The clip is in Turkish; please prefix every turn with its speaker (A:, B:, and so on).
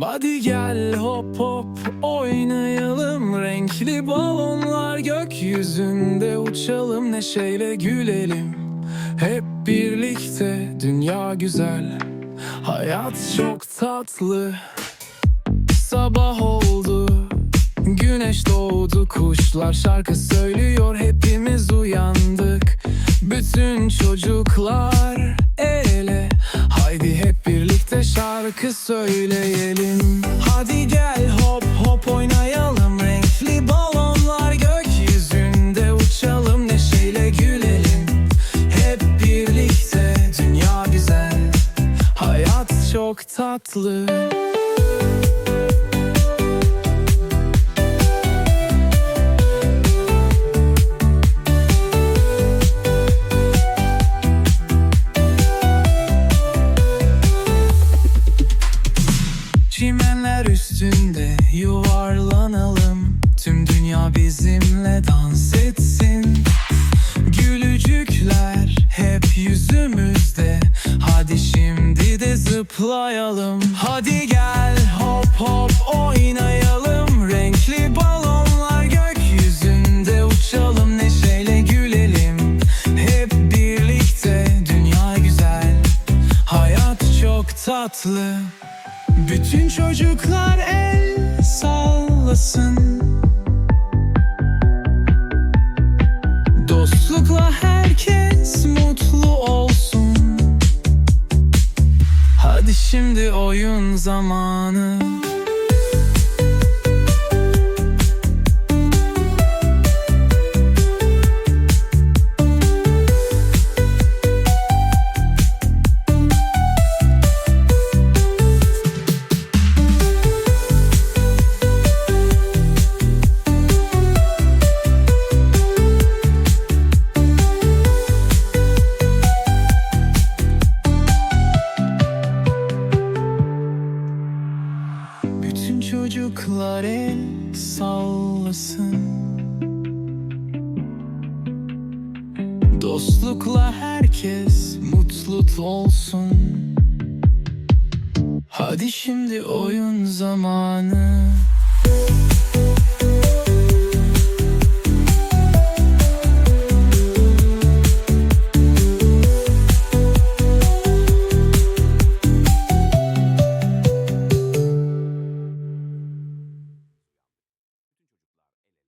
A: Hadi gel hop hop oynayalım. Renkli balonlar gökyüzünde uçalım Neşeyle gülelim. Hep birlikte dünya güzel Hayat çok tatlı. Sabah oldu Güneş doğdu kuşlar şarkı söylüyor Hepimiz uyandık. Bütün çocuklar şarkı söyleyelim. Hadi gel hop hop oynayalım. Renkli balonlar gökyüzünde uçalım Neşeyle gülelim. Hep birlikte dünya güzel. Hayat çok tatlı üstünde yuvarlanalım. Tüm dünya bizimle dans etsin. Gülücükler hep yüzümüzde. Hadi şimdi de zıplayalım. Hadi gel hop hop oynayalım. Renkli balonlar gökyüzünde uçalım Neşeyle gülelim. Hep birlikte dünya güzel Hayat çok tatlı bütün çocuklar el sallasın. Dostlukla herkes mutlu olsun. Hadi şimdi oyun zamanı çocuklar el sallasın. Dostlukla herkes mutlu olsun. Hadi şimdi oyun zamanı